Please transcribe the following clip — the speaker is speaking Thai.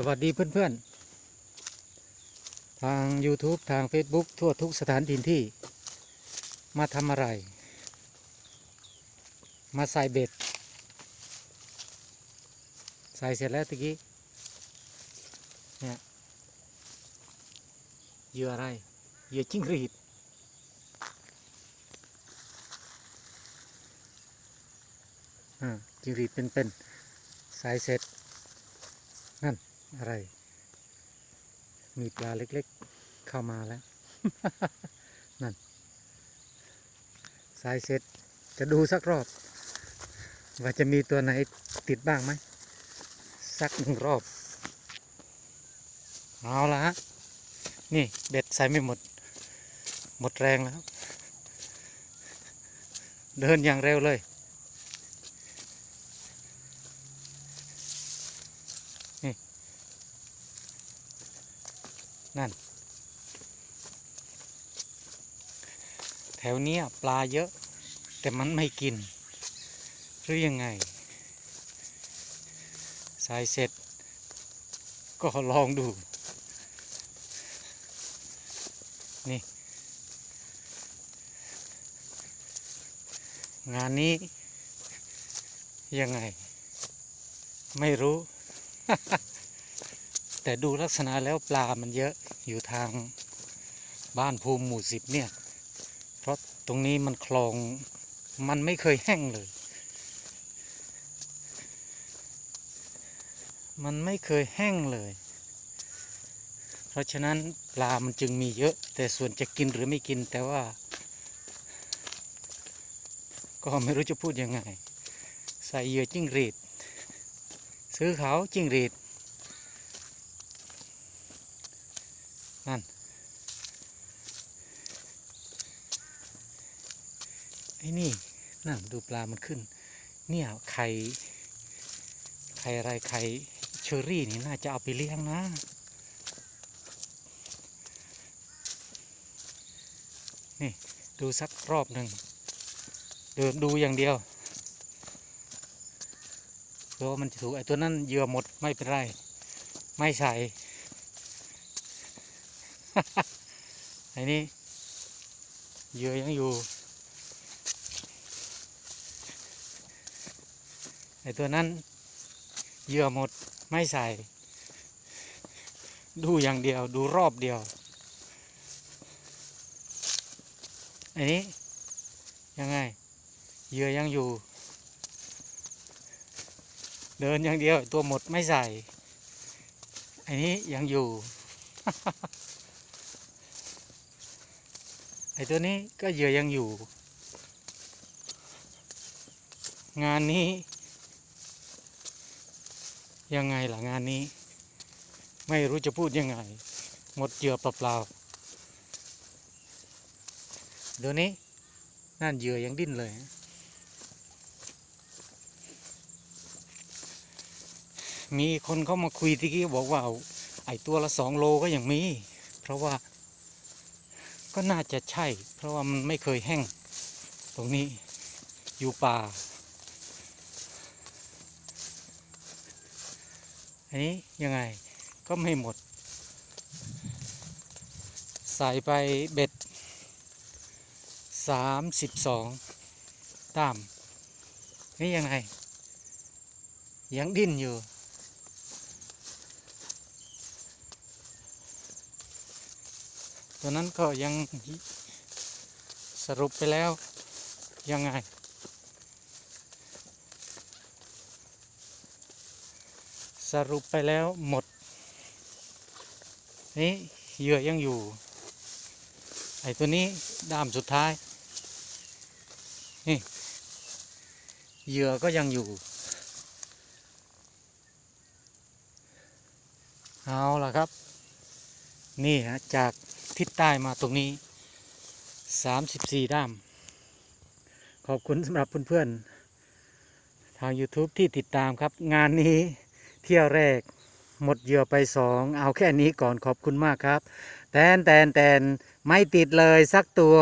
สวัสดีเพื่อนๆ ทาง YouTube ทาง Facebook ทั่วทุกสถานที่ที่ มาทำอะไร มาใส่เบ็ด ใส่เสร็จแล้วตะกี้ เนี่ยเหยื่ออะไรเหยื่อจิ้งหรีดอ่าจิ้งหรีดเป็นๆ ใส่เสร็จนั่น อะไร มีปลาเล็กๆ เข้ามาแล้ว นั่น สายเสร็จจะดูสักรอบ ว่าจะมีตัวไหนติดบ้างไหม สักหนึ่งรอบ เอาละฮะ นี่เบ็ดใส่ไม่หมด หมดแรงแล้ว เดินอย่างเร็วเลย นั่น แถวเนี้ยปลาเยอะ แต่มันไม่กิน หรือยังไงใส่เสร็จ ก็ลองดู นี่ งานนี้ ยังไง ไม่รู้ แต่ดูลักษณะแล้วปลามันเยอะอยู่ทางบ้านภูมิหมู่สิบเนี่ย เพราะตรงนี้มันคลองมันไม่เคยแห้งเลย มันไม่เคยแห้งเลย เพราะฉะนั้นปลามันจึงมีเยอะ แต่ส่วนจะกินหรือไม่กินแต่ว่า ก็ไม่รู้จะพูดยังไง ใส่เหยื่อจิ้งหรีด ซื้อเขาจิ้งหรีด นั่นไอ้นี่นั่นดูปลามันขึ้น เนี่ยไข่ไข่อะไรไข่เชอรี่นี่น่าจะเอาไปเลี้ยงนะนี่ดูสักรอบหนึ่งเดินดูอย่างเดียวเผื่อว่ามันจะถูกไอ้ตัวนั้นเหยื่อหมดไม่เป็นไร ไม่ใส่ ไอ้นี่เยื่อยังอยู่ ไอ้ตัวนั้นเยื่อหมดไม่ใส่ ดูอย่างเดียวดูรอบเดียวไอ้นี้ยังไงเยื่อยังอยู่ เดินอย่างเดียวตัวหมดไม่ใส่ไอ้นี้ยังอยู่ ไอตัวนี้ก็เหยื่อยังอยู่ งานนี้ ยังไงล่ะงานนี้ ไม่รู้จะพูดยังไง หมดเหยื่อเปล่าๆเดี๋ยวนี้นั่นเหยื่อยังดิ้นเลย มีคนเข้ามาคุยตะกี้บอกว่าเอาไอตัวละสองโลก็ยังมี เพราะว่า ก็น่าจะใช่ เพราะว่ามันไม่เคยแห้ง ตรงนี้อยู่ป่า อันนี้ยังไงก็ไม่หมด ใส่ไปเบ็ดสามสิบสองตามนี่ยังไงยังดิ้นอยู่ ตัวนั้นก็ยังสรุปไปแล้วยังไง สรุปไปแล้วหมด นี่เหยื่อยังอยู่ ไอ้ตัวนี้ด้ามสุดท้าย นี่เหยื่อก็ยังอยู่ เอาล่ะครับ นี่ฮะจาก ทิศใต้มาตรงนี้ 34 ด้าม ขอบคุณสำหรับเพื่อนๆ ทาง YouTube ที่ติดตามครับ งานนี้เที่ยวแรกหมดเหยื่อไปสอง เอาแค่นี้ก่อนขอบคุณมากครับ แตนแตนแตนไม่ติดเลยสักตัว